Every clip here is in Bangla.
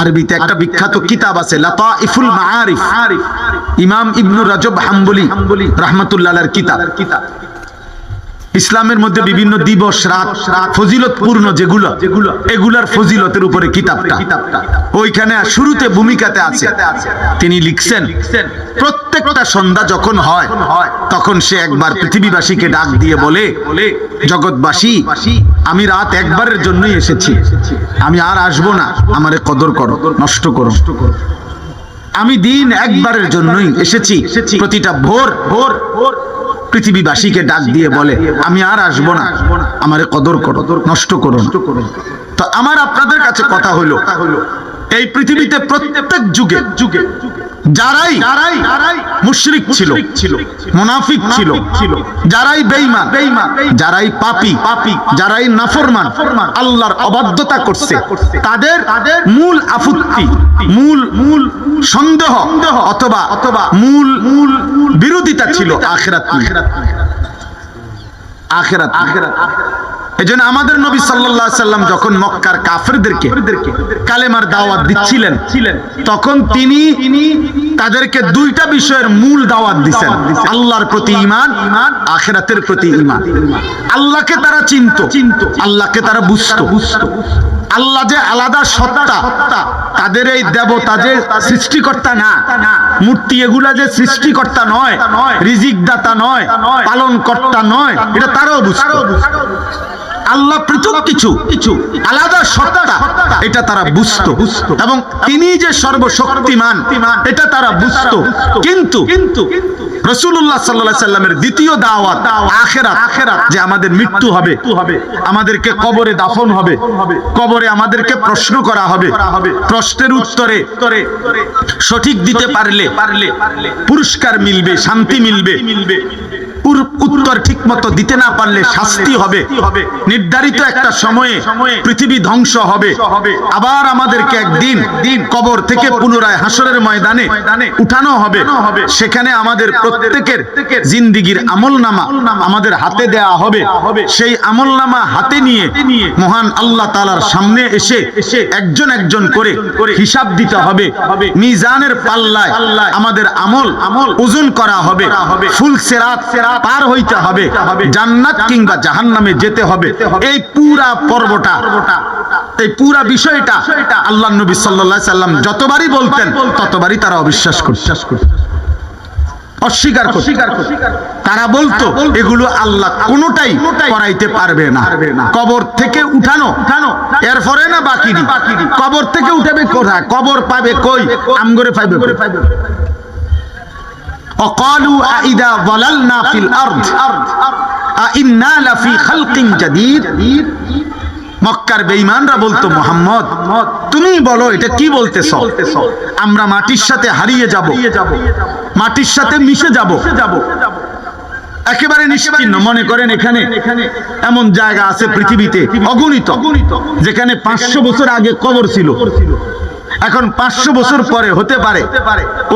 আরবিতে একটা বিখ্যাত কিতাব আছে লাতাইফুল মাআরিফ। ইমাম ইবনু রাজব হাম্বলি রাহমাতুল্লাহর কিতাব। ইসলামের মধ্যে বিভিন্ন দিবস, রাত, ফজিলতপূর্ণ যেগুলো যেগুলো এগুলার ফজিলতের উপরে কিতাবটা। ওইখানে শুরুতে ভূমিকাতে আছে। তিনি লিখছেন, প্রত্যেকটা সন্ধ্যা যখন হয়, তখন সে একবার পৃথিবীবাসীকে ডাক দিয়ে বলে, জগৎবাসী, আমি রাত একবারের জন্যই এসেছি। আমি আর আসব না। আমারে কদর করো, নষ্ট করো। আমি দিন একবারের জন্যই এসেছি। প্রতিটা ভোর ভোর ভোর পৃথিবীবাসীকে ডাক দিয়ে বলে, আমি আর আসব না আমারে কদর করো, নষ্ট করো। তো আমার আপনাদের কাছে কথা হলো, এই পৃথিবীতে প্রত্যেক যুগে যুগে যারাই মুশরিক ছিল ছিল মুনাফিক ছিল ছিল যারাই বেঈমান বেঈমান যারাই পাপী পাপী যারাই নাফরমান আল্লাহর অবাধ্যতা করছে তাদের তাদের মূল আফুত্তি মূল মূল সন্দেহ অথবা অথবা মূল মূল বিরোধিতা ছিল আখেরাত আখেরাত আখেরাত আখিরাত এই জন্য আমাদের নবী সাল্লাল্লাহু সাল্লাম যখন মক্কার কাফেরদেরকে কালেমার দাওয়াত দিচ্ছিলেন, তখন তিনি তাদেরকে দুইটা বিষয়ের মূল দাওয়াত দিছেন। আল্লাহর প্রতি ঈমান, আখিরাতের প্রতি ঈমান। আল্লাহকে তারা চিনত, আল্লাহকে তারা বুঝতো। আল্লাহ যে আলাদা সত্তা, তাদের এই দেবতা যে সৃষ্টিকর্তা না, মূর্তি এগুলা যে সৃষ্টিকর্তা নয় রিজিক দাতা নয় পালন কর্তা নয়, এটা তারাও বুঝতো। আল্লাহ পৃথক কিছু কিছু। আলাদা সত্তা এটা তারা বুঝতো। এবং তিনি যে সর্বশক্তিমান এটা তারা বুঝতো। কিন্তু কিন্তু রসুল্লাহ সাল্লাহ সাল্লামের দ্বিতীয় দাওয়াত আখেরাত আখেরাত যে আমাদের মৃত্যু হবে আমাদেরকে কবরে দাফন হবে কবরে আমাদেরকে প্রশ্ন করা হবে প্রশ্নের উত্তরে সঠিক দিতে পারলে পারলে পুরস্কার মিলবে শান্তি মিলবে। মিলবে। উত্তর ঠিক মতো দিতে না পারলে শাস্তি হবে। নির্ধারিত একটা সময়ে পৃথিবী ধ্বংস হবে। আবার আমাদেরকে একদিন কবর থেকে পুনরায় হাসরের ময়দানে উঠানো হবে। সেখানে আমাদের প্রত্যেকের জিন্দিগির আমল নামা আমাদের হাতে দেয়া হবে। সেই আমল নামা হাতে নিয়ে মহান আল্লাহ তালার সামনে এসে একজন একজন করে হিসাব দিতে হবে। মিজানের পাল্লায় আমাদের আমল আমল ওজন করা হবে। ফুল সেরাত সেরাত পার হইতে হবে, জান্নাত কিংবা জাহান্নামে যেতে হবে। এই পুরা পর্বটা, এই পুরা বিষয়টা আল্লাহ নবী আলাইহি সাল্লাম যতবারই বলতেন, ততবারই তারা অবিশ্বাস করত। অস্বীকার তারা বলতো, এগুলো আল্লাহ কোনোটাই করাইতে পারবে না। কবর থেকে উঠানো, এরপরে না বাকি? কবর থেকে উঠাবে কোথায়? কবর পাবে কই? আমগরে পাইবে وقالوا أئذا ضللنا في الأرض أئنا لفي خلق جديد মক্কার বেঈমানরা বলতো মোহাম্মদ তুমি বলো এটা কি বলতেছ আমরা মাটির সাথে হারিয়ে যাব মাটির সাথে মিশে যাব একেবারে নিশ্চিন্ন মনে করেন এখানে এমন জায়গা আছে পৃথিবীতে অগণিত যেখানে পাঁচশো বছর আগে কবর ছিল এখন পাঁচশো বছর পরে হতে পারে।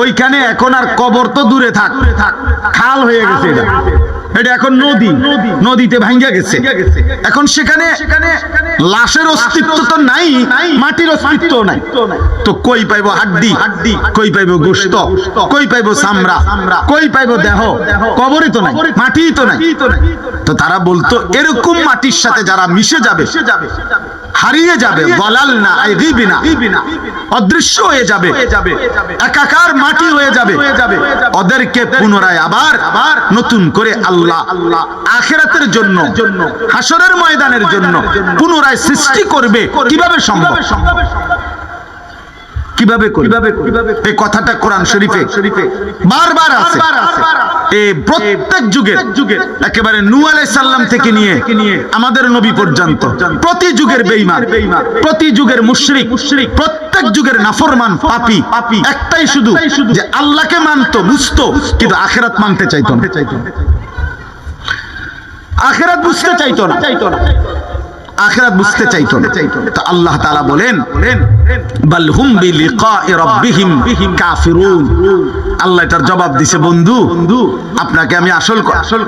ওইখানে এখন আর কবর তো দূরে থাক। খাল হয়ে গেছে এটা। এখন নদী। নদীতে ভাঙ্গা গেছে। এখন সেখানে লাশের অস্তিত্ব তো নাই, মাটির অস্তিত্ব নাই। তো কই পাইবো হাড্ডি? হাড্ডি কই পাইবো গোস্ত কই পাইবো চামড়া? কই পাইবো দেহ? কবরই তো নাই মাটি তো নাই। তো তারা বলতো, এরকম মাটির সাথে যারা মিশে যাবে হারিয়ে যাবে বলাল না অদৃশ্য হয়ে যাবে একাকার মাটি হয়ে যাবে ওদেরকে পুনরায় আবার আবার নতুন করে আল্লাহ আল্লাহ আখেরাতের জন্য হাসরের ময়দানের জন্য পুনরায় সৃষ্টি করবে কীভাবে সম্ভব? কীভাবে কীভাবে এই কথাটা কোরআন শরীফে শরীফে বারবার আছে। এই প্রত্যেক যুগের যুগের একেবারে নূহ আলাইহিস সালাম থেকে নিয়ে আমাদের নবী পর্যন্ত, প্রতি যুগের বেঈমান, প্রতি যুগের মুশরিক, প্রত্যেক যুগের নাফরমান, পাপী পাপী একটাই শুধু যে আল্লাহকে মানতো, বুঝতো, কিন্তু আখিরাত মানতে চাইতো না। আখিরাত বুঝতে চাইতো না চাইতো না। আখিরাত বুঝতে চাইতো না। তো আল্লাহ তাআলা বলেন আল্লাহ জবাব দিছে, বন্ধু, আপনাকে আমি আসল আসল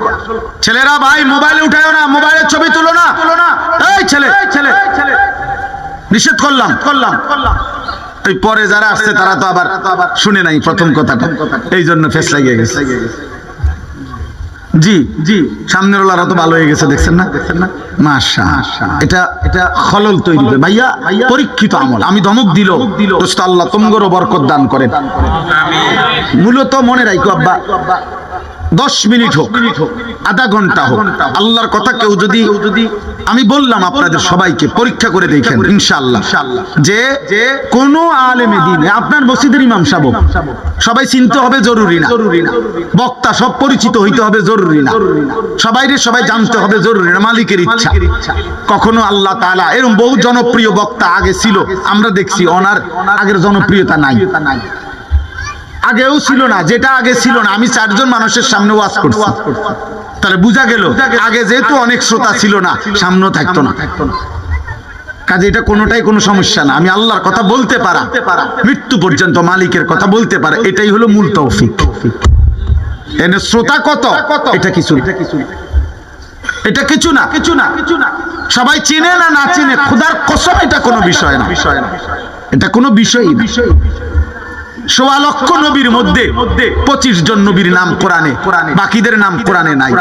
ছেলেরা ভাই, মোবাইলে উঠায়ো না, মোবাইলের ছবি তুলো না। ছেলে ছেলে, নিষেধ করলাম। করলাম এই পরে যারা আসছে, তারা তো আবার শুনে নাই প্রথম কথাটা। এই জন্য ফেস গেছে। জি জি। সামনের ওলারা তো ভালো হয়ে গেছে, দেখছেন না? দেখছেন না মাশা এটা এটা খলল তৈরি করে ভাইয়া, পরীক্ষিত আমল। আমি ধমক দিল। দোস্ত আল্লাহ তোমগরও বরকত দান করেন। মূলত মনে রাখো আব্বা দশ মিনিট হোক আধা ঘণ্টা হোক আল্লাহর কথা কেউ যদি আমি বললাম আপনাদের সবাইকে পরীক্ষা করে দেখেন ইনশাআল্লাহ। যে কোন আলেমে দিন আপনার মসজিদের ইমাম সাহেব সবাই চিনতে হবে জরুরি না। বক্তা সব পরিচিত হইতে হবে জরুরি না। সবাইরে সবাই জানতে হবে জরুরি না মালিকের ইচ্ছা। কখনো আল্লাহ তাআলা এরকম বহু জনপ্রিয় বক্তা আগে ছিল আমরা দেখছি ওনার আগের জনপ্রিয়তা নাই। আগেও ছিল না, যেটা আগে ছিল না। আমি চারজন মানুষের সামনে ওয়াজ করছি। তাহলে বুঝা গেল, আগে যেহেতু অনেক শ্রোতা ছিল না, সামনেও থাকতো না। কাজে এটা কোনোটাই কোনো সমস্যা না। আমি আল্লাহর কথা বলতে পারা। মৃত্যু পর্যন্ত মালিকের কথা বলতে পারা। এটাই হলো মূল তৌফিক। এনে শ্রোতা কত? এটা কিছু এটা কিছু না। কিছু না কিছু না। সবাই চেনে না না চেনে? খোদার কসম, এটা কোনো বিষয় না। বিষয় না এটা কোনো বিষয়ই বিষয় সোয়া লক্ষ নবীর মধ্যে পঁচিশ জন নবীর নাম কোরআনে। বাকিদের নাম কোরআনে নাই।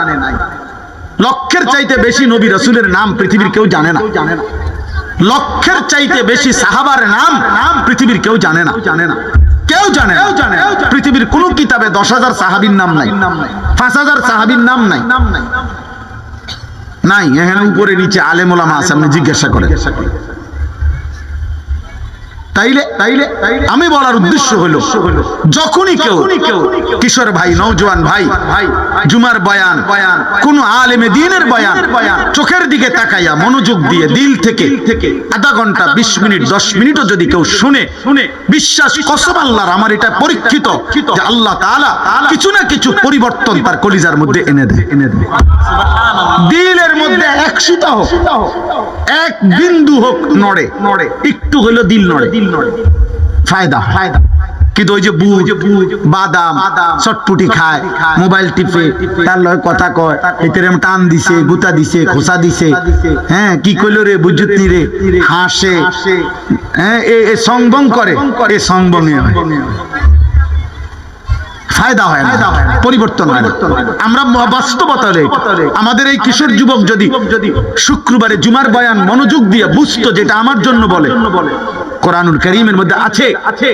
লক্ষের চাইতে বেশি নবী রসুলের নাম পৃথিবীর কেউ জানে না। লক্ষের চাইতে বেশি সাহাবার নাম পৃথিবীর কেউ জানে না। জানে না। কেউ জানে পৃথিবীর কোন কিতাবে দশ হাজার সাহাবির নাম নাই। পাঁচ হাজার সাহাবির নাম নাই। নাই। এখানে উপরে নিচে আলেমোলামা আছে, আপনি জিজ্ঞাসা করেন। তাইলে তাইলে আমি বলার উদ্দেশ্য হলো, যখনই কেউ কিশোর ভাই নৌজওয়ান ভাই, জুমার বয়ান বয়ান কোন আলেমে দিনের বয়ান, চোখের দিকে তাকাইয়া মনোযোগ দিয়ে দিল থেকে আধা ঘণ্টা, বিশ মিনিট, দশ মিনিটও যদি কেউ শুনে, বিশ্বাস কসম আল্লাহর, আমার এটা পরীক্ষিত যে আল্লাহ তাআলা কিছু না কিছু পরিবর্তন তার কলিজার মধ্যে এনে দেয়। এনে দেয় দিলের মধ্যে এক সুতা হোক, এক বিন্দু হোক নড়ে নড়ে একটু হলো দিল নড়ে। দিল ফায়দা ফায়দা। কিন্তু ওই যে বুট, বাদাম, চটপুটি খায়, মোবাইল টিপে, তার লয় কথা কয় এতে এরম টান দিছে, গুতা দিছে, খোসা দিছে। হ্যাঁ কি কইলো রে বুঝুত নি রে? হাসে। হ্যাঁ এ সংবং করে। এ সংবং হয়। ফায়দা হয় না পরিবর্তন হয় আমরা বাস্তবতা আমাদের এই কিশোর যুবক যদি শুক্রবারে জুমার বয়ান মনোযোগ দিয়ে বুঝতো যেটা আমার জন্য বলে। কোরআনুল করিমের মধ্যে আছে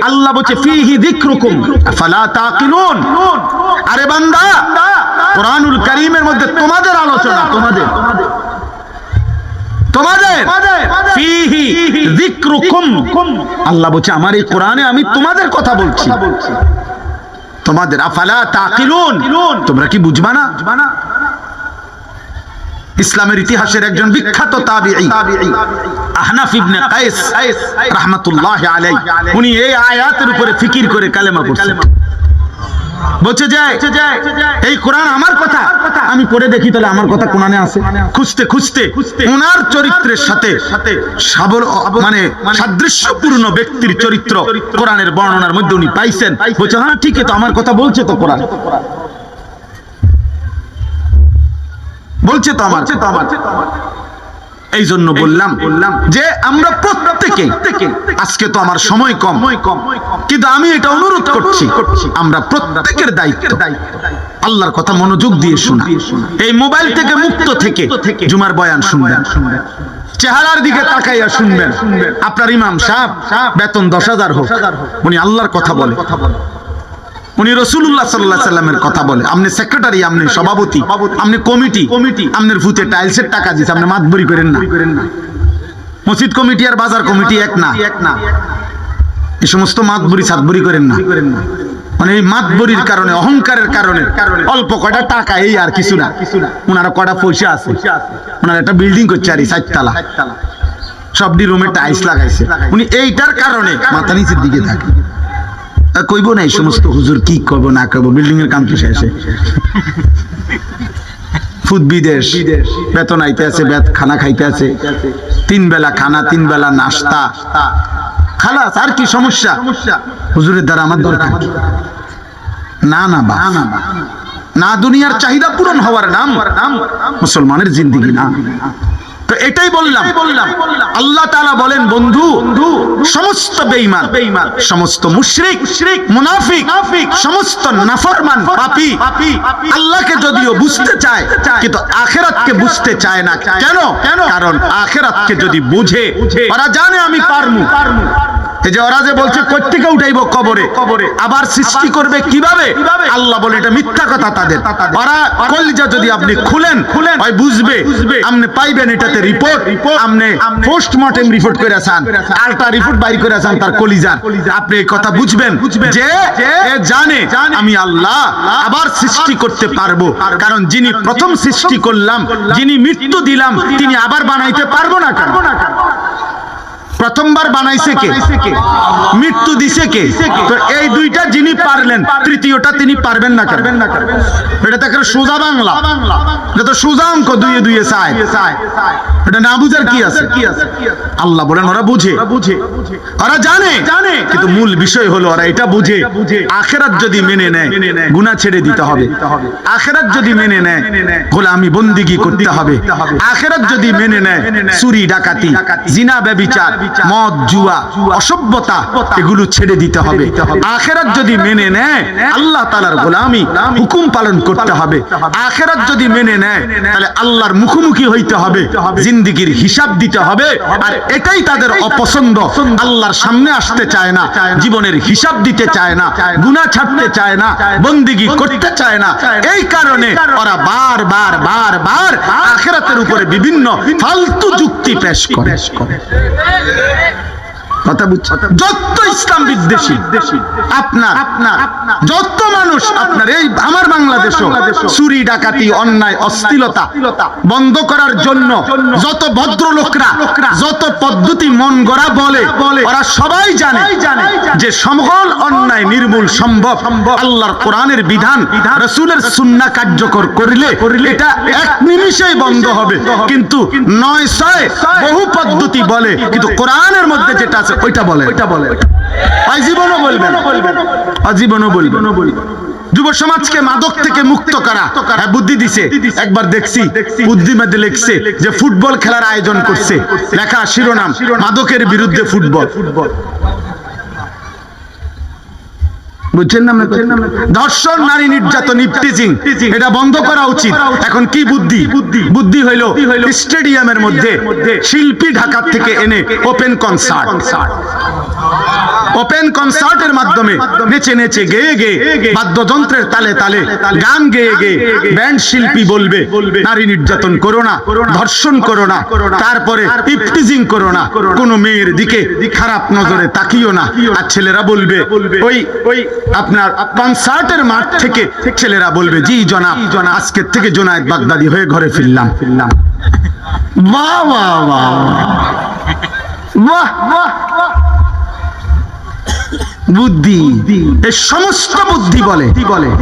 আল্লাহ বলছে ফিহি যিকরুকুম তাকিলুন। আরে বান্দা কোরআনুল করিমের মধ্যে তোমাদের আলোচনা তোমাদের। তোমাদের। ফিহি যিকরুকুম। আল্লাহ বলছে আমার এই কোরআনে আমি তোমাদের কথা বলছি। তোমাদের তোমরা কি বুঝবা না? ইসলামের ইতিহাসের একজন বিখ্যাত তাবিঈ, আহনাফ ইবনে আলাইহি, উনি এই আয়াতের উপরে ফিকির করে কালেমা পড়ছেন। বলছে যায় এই কোরআন আমার কথা। আমি পড়ে দেখি তাহলে আমার কথা কোরআনে আছে। খুঁজতে খুঁজতে ওনার চরিত্রের সাথে সাবল মানে সাদৃশ্যপূর্ণ ব্যক্তির চরিত্র কোরআনের বর্ণনার মধ্যে উনি পাইছেন। বলছে হ্যাঁ ঠিক তো, আমার কথা বলছে তো কোরআন। বলছে তো আমার। এই জন্য বললাম বললাম যে আমরা প্রত্যেকে আজকে তো আমার সময় কম। কিন্তু আমি এটা অনুরোধ করছি। আমরা প্রত্যেকের দায়িত্ব। আল্লাহর কথা মনোযোগ দিয়ে শোনা। এই মোবাইল থেকে মুক্ত থেকে জুমার বয়ান শুনবেন। চেহারার দিকে তাকাইয়া শুনবেন। আপনার ইমাম সাহেব বেতন দশ হাজার হোক। উনি আল্লাহর কথা বলে। উনি রসুল্লাহ সাল্লাহ সাল্লামের কথা বলে। আপনি সেক্রেটারি আপনি সভাপতি আপনি কমিটি কমিটি আপনার ভূতে টাইলসের টাকা দিচ্ছে আপনি মাতবরি করেন না। মসজিদ কমিটি আর বাজার কমিটি এক না। এক না। এই সমস্ত মাতবরি সাতবরি করেন না। মানে এই মাতবরির কারণে অহংকারের কারণে অল্প কয়টা টাকা এই আর কিছু না। ওনারা কয়টা পয়সা আছে? ওনারা একটা বিল্ডিং করছে আর চারতলা সবটি রুমে টাইলস লাগাইছে। উনি এইটার কারণে মাথা নিচের দিকে থাকে। কইব না এই সমস্ত হুজুর কি করব না করব বিল্ডিং এর কাম তো শেষে ফুদ বিদেশ বেতন আইতে আছে বেত খানা খাইতে আছে। তিন বেলা খানা তিন বেলা নাস্তা। খালাস আর কি সমস্যা? হুজুরের দ্বারা আমার দরকার? না না বা না দুনিয়ার চাহিদা পূরণ হওয়ার নাম। মুসলমানের জিন্দিগি না। তো এটাই বললাম। বললাম। আল্লাহ তাআলা বলেন বন্ধু সমস্ত বেঈমান বেঈমান সমস্ত মুশরিক মুশরিক মুনাফিক সমস্ত নাফরমান পাপী আল্লাহকে যদিও বুঝতে চায় কিন্তু আখেরাতকে বুঝতে চায় না। কেন? কেন? কারণ আখেরাতকে যদি বুঝে ওরা জানে আমি পারমু পারমু এই যে ওরা যে বলছে কোত্থেকে উঠাইবো কবরে? আবার সৃষ্টি করবে কীভাবে? আল্লাহ বলে এটা মিথ্যা কথা তাদের। ওরা কলিজা যদি আপনি খুলেন খুলেন হয় বুঝবে আপনি পাইবেন এটাতে রিপোর্ট আপনি পোস্টমর্টেম রিপোর্ট করে আসান আলটা রিপোর্ট বাইর করে আসান তার কলিজার। আপনি এই কথা বুঝবেন যে এ জানে আমি আল্লাহ আবার সৃষ্টি করতে পারব। কারণ যিনি প্রথম সৃষ্টি করলাম যিনি মৃত্যু দিলাম তিনি আবার বানাইতে পারব না কেন? প্রথমবার বানাইছে কে? মৃত্যু দিছে কে? তো এই দুইটা যিনি পারলেন তৃতীয়টা তিনি পারবেন না করবেন না এটা তো একটা সোজা বাংলা। এটা তো সোজা অঙ্ক দুইয়ে দুইয়ে চায় এটা না বুঝার কি আছে? আল্লাহ বলেন ওরা বুঝে। বুঝে। ওরা জানে। জানে কিন্তু মূল বিষয় হলো ওরা এটা বুঝে। আখেরাত যদি মেনে নেয় গুনাহ ছেড়ে দিতে হবে। আখেরাত যদি মেনে নেয় গোলামি বন্দিগি করতে হবে। আখেরাত যদি মেনে নেয় চুরি ডাকাতি জিনা ব্যবিচার মদ জুয়া অসভ্যতা এগুলো ছেড়ে দিতে হবে। আখেরাত যদি মেনে নেয় আল্লাহ তালার গোলামি হুকুম পালন করতে হবে। আখেরাত যদি মেনে নেয় তাহলে আল্লাহর মুখোমুখি হইতে হবে জিন্দিগির হিসাব দিতে হবে আর এটাই তাদের অপছন্দ। আল্লাহর সামনে আসতে চায় না জীবনের হিসাব দিতে চায় না গুনাহ ছাড়তে চায় না বন্দিগি করতে চায় না। এই কারণে ওরা বার বার বার বার আখেরাতের উপরে বিভিন্ন ফালতু যুক্তি পেশ করে। Yeah. কথা বুঝছ যত ইসলাম বিদ্বেষী, আপনার আপনার যত মানুষ আপনার এই আমার বাংলাদেশও চুরি, ডাকাতি, অন্যায় বন্ধ করার জন্য যত ভদ্রলোকরা, যত পদ্ধতি মন গড়া বলে, ওরা সবাই জানে যে অন্যায় নির্মূল সম্ভব। আল্লাহর কোরআনের বিধান, রসুলের সুন্না কার্যকর করিলে এটা এক নিমিষেই বন্ধ হবে। কিন্তু নয় ছয় বহু পদ্ধতি বলে, কিন্তু কোরআনের মধ্যে যেটা আছে ওইটা বলে ওইটা বলে আজীবনও বলবে আজীবনও বলবে যুব সমাজকে মাদক থেকে মুক্ত করা। হ্যাঁ বুদ্ধি দিছে। একবার দেখছি। বুদ্ধি মধ্যে লিখছে যে ফুটবল খেলার আয়োজন করছে। লেখা শিরোনাম মাদকের বিরুদ্ধে ফুটবল। ফুটবল। বুঝছেন না ধর্ষণ নারী নির্যাতন এটা বন্ধ করা উচিত। এখন কি বুদ্ধি? বুদ্ধি বুদ্ধি হইল স্টেডিয়ামের মধ্যে শিল্পী ঢাকা থেকে এনে ওপেন কনসার্ট ওপেন কনসার্টের মাধ্যমে নেচে নেচে, গেয়ে গেয়ে বাদ্যযন্ত্রের তালে তালে গান গেয়ে গেয়ে ব্যান্ড শিল্পী বলবে, নারী নির্যাতন করো না, ধর্ষণ করো না, তারপরে ইফটিজিং করো না, কোনো মেয়ের দিকে খারাপ নজরে তাকিও না। আর ছেলেরা বলবে ওই ওই আপনার কনসার্টের মাঠ থেকে ছেলেরা বলবে, জি জনাব আজকের থেকে জোনায়দ বাগদাদি হয়ে ঘরে ফিরলাম। ফিরলাম বাহ বাহ বাহ বাহ বাহ বুদ্ধি, এ সমস্ত বুদ্ধি বলে,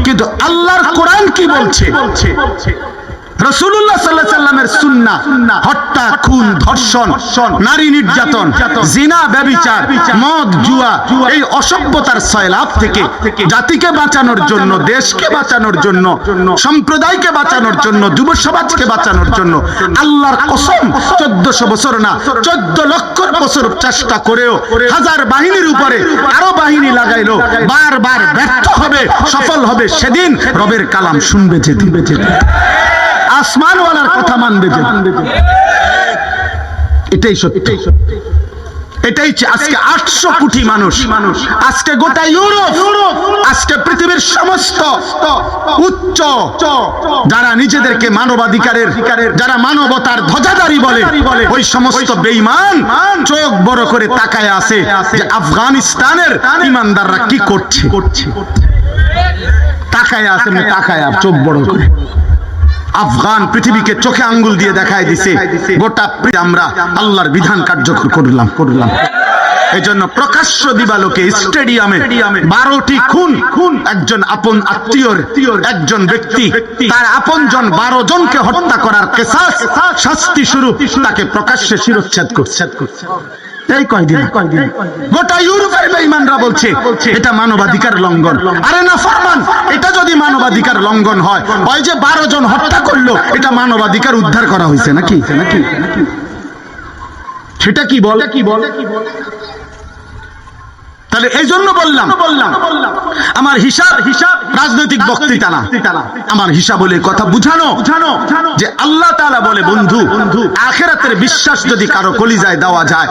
কিন্তু আল্লাহর কোরআন কি বলছে? রসুল্লাহ সাল্লাহ সাল্লামের সুন্না হত্যা, খুন, ধর্ষণ, নারী নির্যাতন অসভ্যতার থেকে জাতিকে বাঁচানোর জন্য, দেশকে বাঁচানোর জন্য, সম্প্রদায়কে বাঁচানোর জন্য, যুব সমাজকে বাঁচানোর জন্য আল্লাহর কসম চোদ্দশো বছর না, চোদ্দ লক্ষ বছর চেষ্টা করেও হাজার বাহিনীর উপরে আরও বাহিনী লাগাইলো, বারবার ব্যর্থ হবে, সফল হবে সেদিন রবের কালাম শুনবে যে দিবে যে আসমানওয়ালার কথা মানবে যে। এটাই সত্যি। এটাই আজকে আটশো কোটি মানুষ। আজকে গোটা ইউরোপ, আজকে পৃথিবীর সমস্ত উচ্চ যারা নিজেদেরকে মানবাধিকারের, যারা মানবতার ধ্বজাদারি বলে, ওই সমস্ত বেঈমান চোখ বড় করে তাকায় আছে যে আফগানিস্তানের ইমানদাররা কি করছে? তাকায় আছে এমনি তাকায় চোখ বড় করে। আফগান পৃথিবীকে চোখে আঙ্গুল দিয়ে দেখায় দিছে। গোটা আমরা আল্লাহর বিধান কার্যকর করলাম করলাম। এই জন্য প্রকাশ্য দিবালোকে স্টেডিয়ামে বারোটি খুন খুন একজন আপন আত্মীয়র একজন ব্যক্তি তার আপন জন বারো জনকে হত্যা করার কেসাস শাস্তি স্বরূপ তাকে প্রকাশ্যে শিরচ্ছেদ করছে। এই কয়দিন? গোটা ইউরোপের বেঈমানরা বলছে এটা মানবাধিকার লঙ্ঘন। আরে না ফরমান এটা যদি মানবাধিকার লঙ্ঘন হয় ওই যে বারো জন হত্যা করল এটা মানবাধিকার উদ্ধার করা হয়েছে নাকি? নাকি? সেটা কি বলে? কি বল? তাহলে এই জন্য বললাম, আমার হিসাব হিসাব রাজনৈতিক বক্তৃতা না আমার হিসাব বলে কথা বুঝানো, যে আল্লাহ তাআলা বলে, বন্ধু, আখেরাতের বিশ্বাস যদি কারও কলিজায় দেওয়া যায়,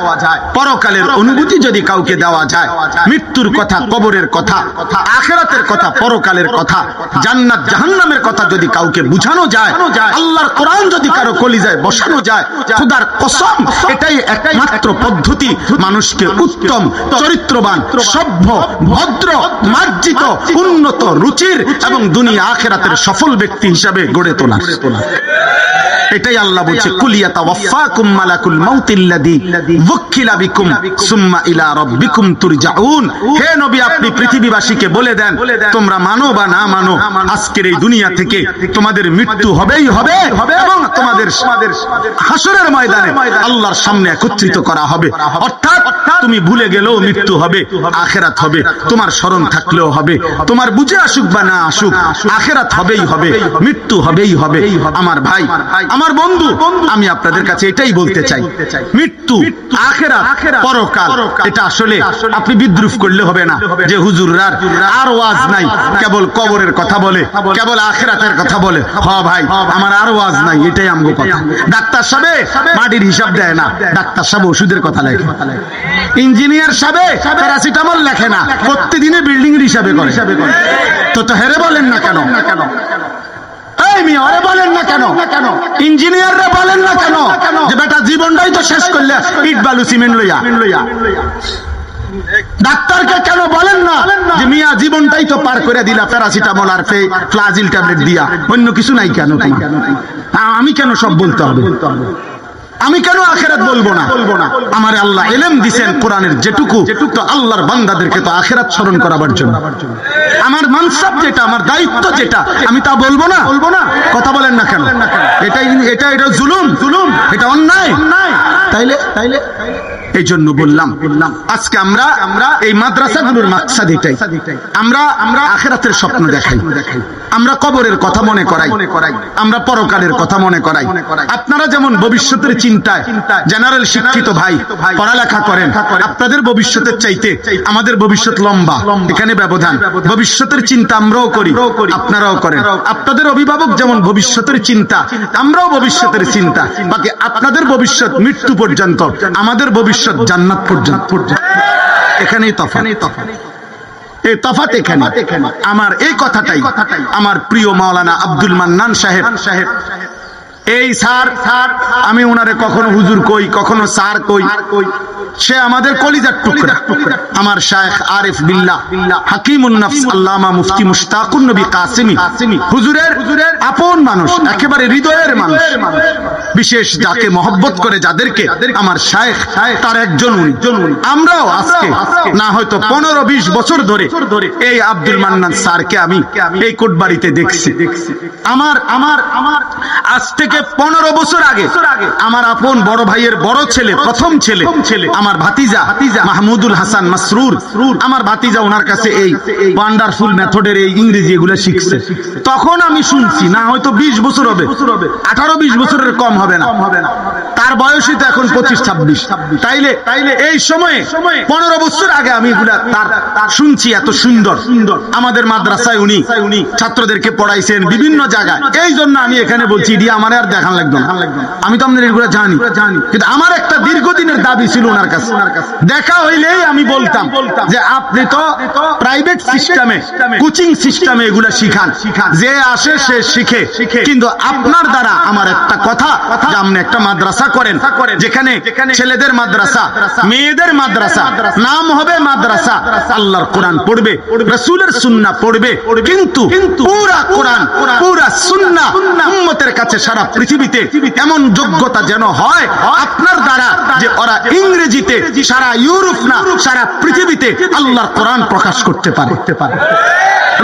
পরকালের অনুভূতি যদি কাউকে দেওয়া যায়, মৃত্যুর কথা, কবরের কথা, আখেরাতের কথা, পরকালের কথা, জান্নাত, জাহান্নামের কথা যদি কাউকে বুঝানো যায়, আল্লাহর কোরআন যদি কারও কলিজায় বসানো যায়, খুদার কসম, এটাই একমাত্র পদ্ধতি। মানুষকে উত্তম, চরিত্রবান সভ্য ভদ্র মার্জিত উন্নত রুচির এবং দুনিয়া আখেরাতের সফল ব্যক্তি হিসাবে গড়ে তোলা। এটাই আল্লাহ বলছে কুলিয়া তাওয়াফাকুম মালাকুল মাউতিল্লাযী ওয়াক্কিলা বিকুম সুম্মা ইলা রাব্বিকুম তুরজাউন। হে নবী আপনি পৃথিবীবাসীকে বলে দেন তোমরা মানো বা না মানো আজকের এই দুনিয়া থেকে তোমাদের মৃত্যু হবেই হবে এবং তোমাদের হাসরের ময়দানে আল্লাহর সামনে একত্রিত করা হবে। অর্থাৎ তুমি ভুলে গেলেও মৃত্যু হবে। আখেরাত হবে, তোমার স্মরণ থাকলেও হবে, তোমার বুঝে আসুক বা না আসুক, আখেরাত হবেই হবে, মৃত্যু হবেই হবে। আমার ভাই, আমার বন্ধু, আমি আপনাদের কাছে এটাই বলতে চাই, মৃত্যু, আখেরাত, পরকাল, এটা আসলে আপনি বিদ্রুপ করলে হবে না, যে হুজুররার আর ওয়াজ নাই, কেবল কবরের কথা বলে, কেবল আখেরাতের কথা বলে। হ ভাই, আমার আর ওয়াজ নাই, এটাই আমগো কথা। ডাক্তার সাহেব, মাটির হিসাব দেয় না, ডাক্তার সাহেব ওষুধের কথা লেখে। ইঞ্জিনিয়ার সাহেব প্যারাসিটামল লেখে না, প্রতিদিনে বিল্ডিং এর হিসাবে করে। তো তো হেরে বলেন না কেন? মেয়ে বলেন না কেন? ইঞ্জিনিয়াররা বলেন না কেন? বেটা জীবনটাই তো শেষ করলে লইয়া। ডাক্তারকে কেন বলেন না? মিয়া, জীবনটাই তো পার করে দিলা, প্যারাসিটামল আর ফ্লাজিল ট্যাবলেট দিয়া। অন্য কিছু নাই কেন আমি কেন সব বলতে হবে? আমি কেন আখেরাত বলব না? বলব না আমার আল্লাহ এলেম দিছেন কোরআনের যেটুকু, তো আল্লাহর বান্দাদেরকে তো আখেরাত স্মরণ করাবার জন্য। আমার মানসাব যেটা, আমার দায়িত্ব যেটা, আমি তা বলব না? বলব না কথা বলেন না কেন? এটাই, এটা এটা জুলুম। জুলুম এটা অন্যায়। তাইলে তাইলে, এই জন্য বললাম, আজকে আমরা আমরা এই মাদ্রাসাগুলোর মাকসাদ এটাই। আমরা আমরা আখেরাতের স্বপ্ন দেখাই। আমরা কবরের কথা মনে করাই। আমরা পরকালের কথা মনে করাই। আপনারা যেমন ভবিষ্যতের চিন্তায় জেনারেল শিক্ষিত ভাই পড়ালেখা করেন আপনাদের ভবিষ্যতের চাইতে আমাদের ভবিষ্যৎ লম্বা। এখানে ব্যবধান। ভবিষ্যতের চিন্তা আমরাও করি আপনারাও করেন। আপনাদের অভিভাবক যেমন ভবিষ্যতের চিন্তা আমরাও ভবিষ্যতের চিন্তা। বাকি আপনাদের ভবিষ্যৎ মৃত্যু পর্যন্ত আমাদের ভবিষ্যৎ জান্নাত পর্যন্ত। এখানেই তফাৎ। এই তফাত এখানে। আমার এই কথাটাই। আমার প্রিয় মাওলানা আব্দুল মান্নান সাহেব। সাহেব। এই স্যার স্যার আমি ওনারে কখনো হুজুর কই, কখনো স্যার কই। সে আমাদের কলিজার টুকরা। আমার শায়েখ আরিফ বিল্লাহ, হাকিমুন নফস, আল্লামা মুফতি মুশতাকুন নবী কাসিমি। হুজুরের আপন মানুষ, একেবারে হৃদয়ের মানুষ। বিশেষ যাকে মহব্বত করে যাদেরকে আমার শায়েখ, তার একজন উনি। আমরাও আজকে, না হয়তো পনেরো বিশ বছর ধরে এই আব্দুল মান্নান স্যারকে আমি এই কোটবাড়িতে দেখছি। দেখছি আমার আমার আমার আজ পনেরো বছর আগে আমার আপন বড় ভাইয়ের বড় ছেলে প্রথম ছেলে ছেলে আমার ভাতিজা মাহমুদুল হাসান মাসরুর। আমার ভাতিজা ওনার কাছে এই ওয়ান্ডারফুল মেথডের এই ইংরেজি এগুলো শিখছে। তখন আমি শুনছি না হয়তো বিশ বছর হবে। আঠারো বিশ বছরের কম হবে না। তার বয়সই তো এখন পঁচিশ ছাব্বিশ। তাইলে তাইলে এই সময়ে পনেরো বছর আগে আমি এগুলা তার শুনছি এত সুন্দর। সুন্দর। আমাদের মাদ্রাসায় উনি উনি ছাত্রদেরকে পড়াইছেন বিভিন্ন জায়গায়। এই জন্য আমি এখানে বলছি এটি আমার আর দেখান লাগবে না। আমি তো আপনাদের এগুলো জানি। জানি কিন্তু আমার একটা দীর্ঘদিনের দাবি ছিল ওনার কাছে। দেখা হইলেই আমি বলতাম যে আপনি তো প্রাইভেট সিস্টেমে কোচিং সিস্টেমে এগুলো শিখান। যে আসে, সে শিখে। কিন্তু আপনার দ্বারা আমার একটা কথা আপনি একটা মাদ্রাসা করেন, যেখানে ছেলেদের মাদ্রাসা, মেয়েদের মাদ্রাসা, নাম হবে মাদ্রাসা, আল্লাহর কোরআন পড়বে, রসুলের সুন্নাহ পড়বে। কিন্তু পুরা কোরআন, পুরা সুন্নাহ উম্মতের কাছে সারা পৃথিবীতে এমন যোগ্যতা যেন হয় আপনার দ্বারা যে ওরা ইংরেজিতে সারা ইউরোপ না সারা পৃথিবীতে আল্লাহর কোরআন প্রকাশ করতে পারে।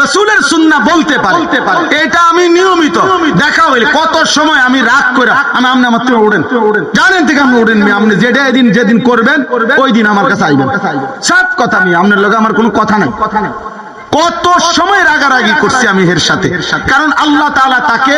রসুলের সুন্না বলতে পারে। এটা আমি নিয়মিত দেখা হইলে কত সময় আমি রাগ করে আমি আপনি আমার থেকে উড়েন জানেন থেকে আপনি উড়েন মি আপনি যেটা দিন যেদিন করবেন ওই দিন আমার কাছে আইবেন। সাত কথা আমি আপনার লগে আমার কোনো কথা নাই কথা নাই। কত সময় রাগারাগি করছি আমি এর সাথে। কারণ আল্লাহ তাআলা তাকে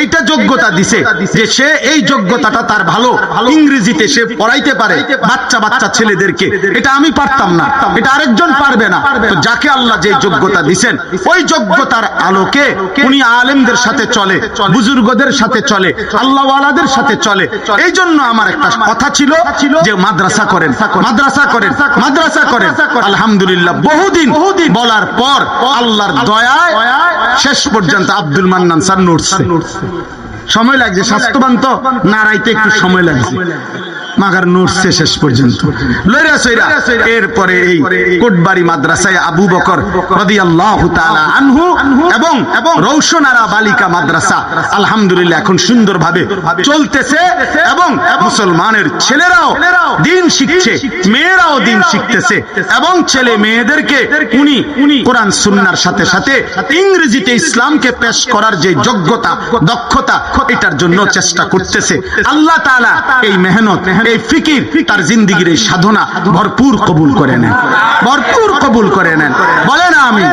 এইটা যোগ্যতা দিছে যে সে এই যোগ্যতাটা তার ভালো ইংরেজিতে সে পড়াইতে পারে বাচ্চা বাচ্চা ছেলেদেরকে। এটা আমি পারতাম না। এটা আরেকজন পারবে না। তো যাকে আল্লাহ যে যোগ্যতা দিছেন, ওই যোগ্যতার আলোকে উনি আলেমদের সাথে চলে, বুজুর্গদের সাথে চলে, আল্লাহওয়ালাদের সাথে চলে। এই জন্য আমার একটা কথা ছিল যে মাদ্রাসা করেন মাদ্রাসা করেন মাদ্রাসা করেন। আলহামদুলিল্লাহ, বহুদিন বলার পর আল্লাহর দয়ায় শেষ পর্যন্ত আব্দুল মান্নান স্যার নড়ছে। সময় লাগছে স্বাস্থ্যবান তো নাড়াইতে একটু সময় লাগছে। মাগার নড়ছে শেষ পর্যন্ত। লইরা সইরা এরপরে এই কোটবাড়ি মাদ্রাসায় আবু বকর রাদিয়াল্লাহু তাআলা আনহু এবং রৌশনারা বালিকা মাদ্রাসা আলহামদুলিল্লাহ এখন সুন্দরভাবে চলতেছে এবং মুসলমানের ছেলেরাও দিন শিখছে মেয়েরাও দিন শিখতেছে এবং ছেলে মেয়েদেরকে উনি কোরআন সুন্নাহর সাথে সাথে ইংরেজিতে ইসলামকে পেশ করার যে যোগ্যতা দক্ষতা এটার জন্য চেষ্টা করতেছে। আল্লাহ তাআলা এই মেহনত এই ফিকির তার জিন্দিগির সাধনা ভরপুর কবুল করে নেন। ভরপুর কবুল করে নেন। বলে না আমি?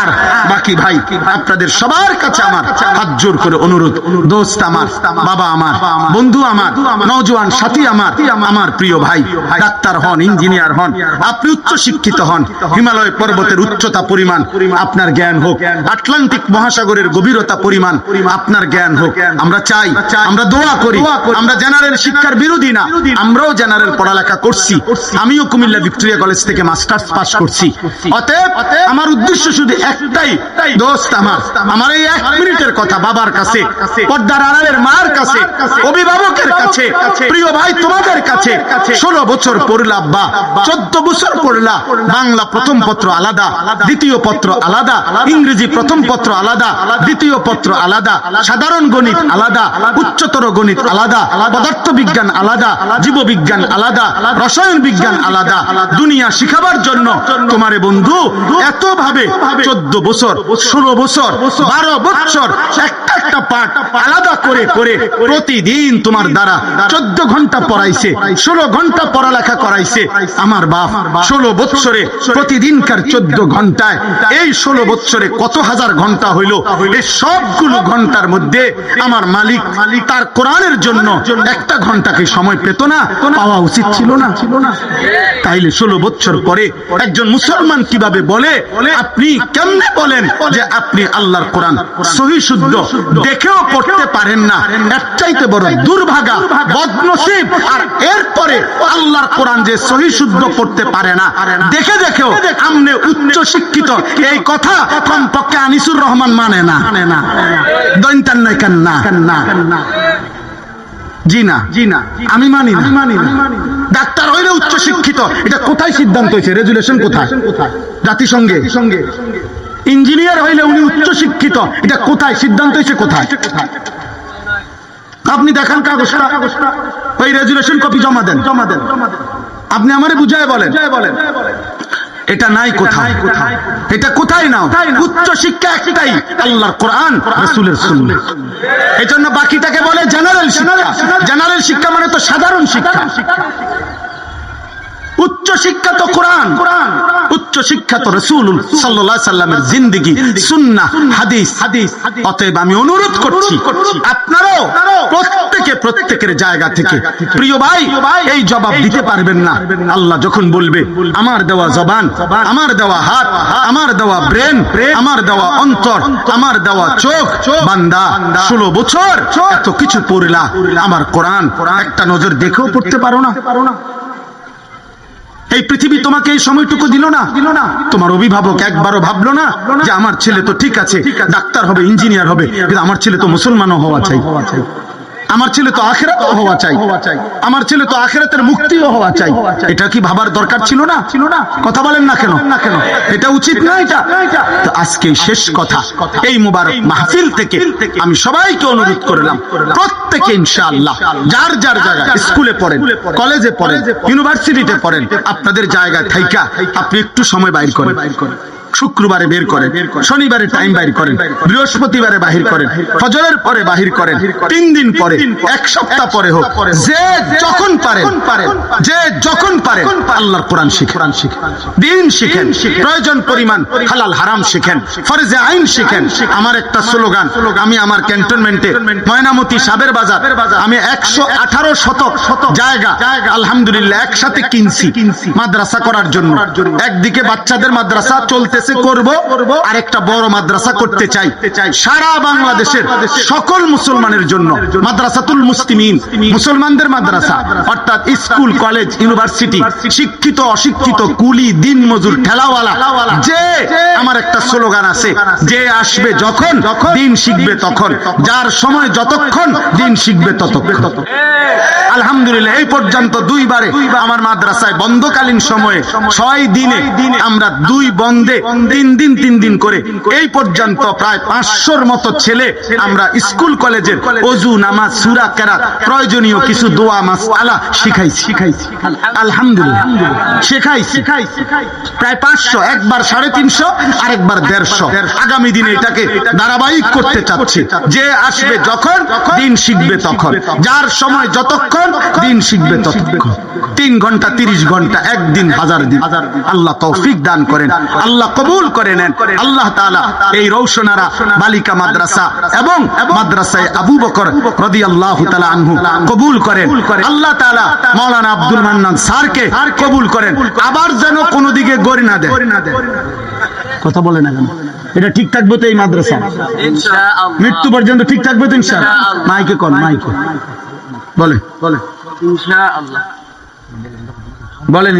আর বাকি ভাই, আপনাদের সবার কাছে আমার হাত জোর করে অনুরোধ। দোস্ত আমার, বাবা আমার, বন্ধু আমার, নওজোয়ান সাথী আমার আমার প্রিয় ভাই, ডাক্তার হন, ইঞ্জিনিয়ার হন, আপনি উচ্চ শিক্ষিত হন, হিমালয় পর্বতের উচ্চতা পরিমাণ আপনার জ্ঞান হোক, আটলান্টিক মহাসাগরের গভীরতা পরিমাণ আপনার জ্ঞান হোক। আমরা চাই, আমরা দোয়া করি, আমরা জেনারেল শিক্ষার বিরোধী না। আমরাও জেনারেল পড়ালেখা করছি, আমিও কুমিল্লা ভিক্টোরিয়া কলেজ থেকে মাস্টার্স পাস করছি। অতএব আমার উদ্দেশ্য শুধু একটাই, দোস্ত আমার আমার এই এক মিনিটের কথা বাবার কাছে, পর্দার আড়ালের মার কাছে, অভিভাবকের কাছে, প্রিয় ভাই তোমাদের কাছে, ষোলো বছর পড়লা বা, চোদ্দ বছর পড়লা বাংলা প্রথম পত্র আলাদা, দ্বিতীয় পত্র আলাদা, ইংরেজি প্রথম পত্র আলাদা, দ্বিতীয় পত্র আলাদা, সাধারণ গণিত আলাদা, উচ্চতর গণিত আলাদা পদার্থ বিজ্ঞান আলাদা জীববিজ্ঞান আলাদা রসায়ন বিজ্ঞান আলাদা। দুনিয়া শিখাবার জন্য তোমারে বন্ধু এত ভাবে চোদ্দ বছর, ষোলো বছর, বারো বছর, একটা একটা পাঠ আলাদা করে করে প্রতিদিন তোমার দ্বারা চোদ্দ ঘণ্টা পড়াইছে, ষোলো ঘণ্টা পড়ালেখা করাইছে আমার বাপ। ষোলো প্রতিদিনকার চোদ্দ ঘন্টায় এই ষোলো বৎসরে কত হাজার ঘণ্টা হইল, এই সবগুলো ঘণ্টার মধ্যে আমার মালিক তার কোরআনের জন্য একটা ঘন্টাকে সময় পেত না। পাওয়া উচিত ছিল না। ছিল না তাইলে ষোলো বছর পরে একজন মুসলমান কীভাবে বলে? আপনি কেমনে বলেন যে আপনি আল্লাহর কোরআন সহি শুদ্ধ দেখেও পড়তে পারেন না? একটাইতে বড় দুর্ভাগা, বদনসিব। আর এরপরে আল্লাহর কোরআন যে সহি শুদ্ধ পড়তে পারে না, দেখে দেখেও আমনে উচ্চ শিক্ষিত। এই কথা কমপক্ষে আনিসুর রহমান মানে না। না দৈন্তান নাই কান্না কান্না। জি না জি না আমি মানি না। মানি ডাক্তার হইলে উচ্চ শিক্ষিত এটা কোথায় সিদ্ধান্ত হয়েছে? রেজুলেশন কোথায়? জাতিসংঘে। সঙ্গে ইঞ্জিনিয়ার হইলে উনি উচ্চ শিক্ষিত এটা কোথায়? সিদ্ধান্ত হয়েছে কোথায়? আপনি দেখান কাগজটা। ওই রেজুলেশন কপি জমা দেন। জমা দেন আপনি আমারে বুঝায় বলেন। বলেন। এটা নাই কোথায় এটা কোথায় নাও? উচ্চ শিক্ষা একটাই আল্লাহর কোরআন রাসূলের সুন্নাহ। এই জন্য বাকিটাকে বলে জেনারেল শিক্ষা। জেনারেল শিক্ষা মানে তো সাধারণ শিক্ষা। উচ্চ শিক্ষা তো কোরআন। উচ্চ শিক্ষা তো রসুল সাল্লাহ সাল্লামের জিন্দিগি সুন্না হাদিস। হাদিস অতএব আমি অনুরোধ করছি আপনারাও প্রত্যেকে প্রত্যেকের জায়গা থেকে। প্রিয় ভাই এই জবাব দিতে পারবেন না। আল্লাহ যখন বলবে আমার দেওয়া জবান আমার দেওয়া হাত আমার দেওয়া ব্রেন আমার দেওয়া অন্তর আমার দেওয়া চোখ বান্দা ষোলো বছর এত কিছু পড়লা। আমার কোরআন একটা নজর দেখেও পড়তে পারো না পারো না। এই পৃথিবী তোমাকে এই সময়টুকু দিল না? দিল না তোমার অভিভাবক একবারও ভাবলো না যে আমার ছেলে তো ঠিক আছে। ডাক্তার হবে ইঞ্জিনিয়ার হবে কিন্তু আমার ছেলে তো মুসলমানও হওয়া চাই। আমার ছেলে তো আখেরাত হওয়া চাই। আমার ছেলে তো আখেরাতের মুক্তিও হওয়া চাই। এটা কি ভাবার দরকার ছিল না? ছিল না। কথা বলেন না কেন? না কেন? এটা উচিত না এটা? তো আজকে শেষ কথা। এই মুবারক মাহফিল থেকে আমি সবাইকে অনুরোধ করলাম। প্রত্যেকে ইনশাআল্লাহ যার যার জায়গায় স্কুলে পড়েন কলেজে পড়েন ইউনিভার্সিটিতে পড়েন আপনাদের জায়গা থাইকা আপনি একটু সময় বাইর করেন। শুক্রবারে বের করেন শনিবারে টাইম বাইর করেন বৃহস্পতিবারে বাহির করেন ফজরের পরে বাহির করেন তিন দিন পরে এক সপ্তাহ পরে হোক যে যখন পারেন যে যখন পারেন আল্লাহর কোরআন শিখেন। দিন শিখেন প্রয়োজন পরিমাণ হালাল হারাম শিখেন। ফরজে আইন শিখেন। আমার একটা স্লোগান আমি আমার ক্যান্টনমেন্টে ময়নামতি সাবের বাজার আমি একশো আঠারো শতক জায়গা আলহামদুলিল্লাহ একসাথে কিনছি মাদ্রাসা করার জন্য। একদিকে বাচ্চাদের মাদ্রাসা চলতেছে করব, আরেকটা বড় মাদ্রাসা করতে চাই। সারা বাংলাদেশের সকল মুসলমানের জন্য, মাদ্রাসাতুল মুসলিমিন, মুসলমানদের মাদ্রাসা, অর্থাৎ স্কুল, কলেজ, ইউনিভার্সিটি, শিক্ষিত, অশিক্ষিত, কুলি, দিন মজুর, ঠেলাওয়ালা, যে আমার একটা স্লোগান আছে, যে আসবে যখন, দিন শিখবে তখন, যার সময় যতক্ষণ, দিন শিখবে ততক্ষণ। আলহামদুলিল্লাহ, এই পর্যন্ত দুইবারে আমার মাদ্রাসায় বন্ধকালীন সময়ে ছয় দিনে আমরা দুই বন্ধে তিন দিন তিন দিন করে এই পর্যন্ত প্রায় পাঁচশোর মতো ছেলে আমরা স্কুল, কলেজের অজু, নামাজ, সুরা, কেরাত, প্রয়োজনীয় কিছু দোয়া মাস আলা শিখাইছি। শিখাইছি আলহামদুলিল্লাহ। শেখাইছি। প্রায় পাঁচশো, একবার সাড়ে তিনশো, আরেকবার দেড়শো। আগামী দিনে এটাকে ধারাবাহিক করতে চাচ্ছি। যে আসবে যখন, দিন শিখবে তখন। যার সময় যতক্ষণ দিন শিখবে ততক্ষণ। তিন ঘণ্টা তিরিশ ঘণ্টা একদিন হাজার দিন। আল্লাহ তৌফিক দান করেন আল্লাহ কবুল করে নেন। আল্লাহ তাআলা এই রৌশনারা বালিকা মাদ্রাসা এবং মাদ্রাসায় আবু বকর রদি আল্লাহ তালা আনহু কবুল করেন। আল্লাহ তাআলা মাওলানা আব্দুল মান্নান স্যারকে কবুল করেন। আবার যেন কোনো দিকে গড়ি না দেয়। কথা বলে না কেন? এটা ঠিক থাকবে তো এই মাদ্রাসা? মৃত্যু পর্যন্ত ঠিক থাকবে তো ইনশাআল্লাহ। মাইকে কন মাইকে বলে বলে। ইনশাআল্লাহ। বলেন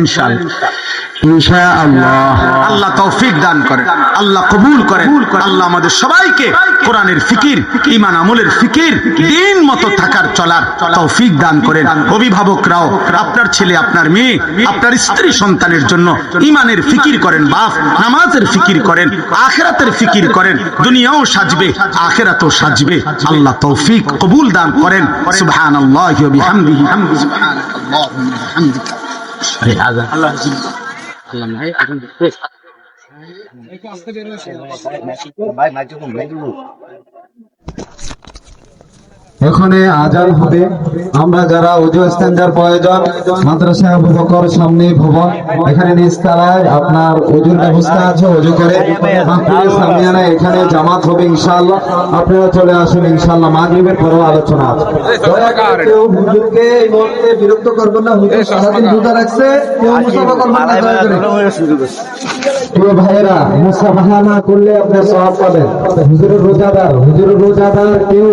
ইনশাআল্লাহ। আল্লাহ তৌফিক দান করেন, আল্লাহ কবুল করেন, আল্লাহ আমাদের সবাইকে কোরআনের ফিকির, ঈমান আমলের ফিকির, দিন মতো থাকার চলার তৌফিক দান করেন। অভিভাবকরাও, আপনার ছেলে, আপনার মেয়ে, আপনার স্ত্রী সন্তানের জন্য ঈমানের ফিকির করেন, বাপ নামাজের ফিকির করেন, আখেরাতের ফিকির করেন, দুনিয়াও সাজবে, আখেরাতও সাজবে। আল্লাহ তৌফিক কবুল দান করেন। সুবহানাল্লাহি ওয়া বিহামদিহি। ওয়া আল্লাহ এখন আজান হবে। আমরা যারা উজু স্ট্যান্ডার প্রয়োজন মাদ্রাসা আবু বকর সামনে ভবন, এখানে নিচতলায় আপনার উজুর ব্যবস্থা আছে উজু করে মাহফিলের সামিয়ানা এখানে জামাত হবে ইনশাআল্লাহ। আপনারা চলে আসুন ইনশাআল্লাহ, মাগরিবের পরেও আলোচনা আছে। কেউ হুজুরকে এই বিরক্ত করবেন না, হুজুর সারাদিন রোজা রাখছে প্রিয় ভাইয়েরা মুসাফা না করলে আপনার সওয়াব পাবেন। হুজুরের রোজাদার হুজুরের রোজাদার কেউ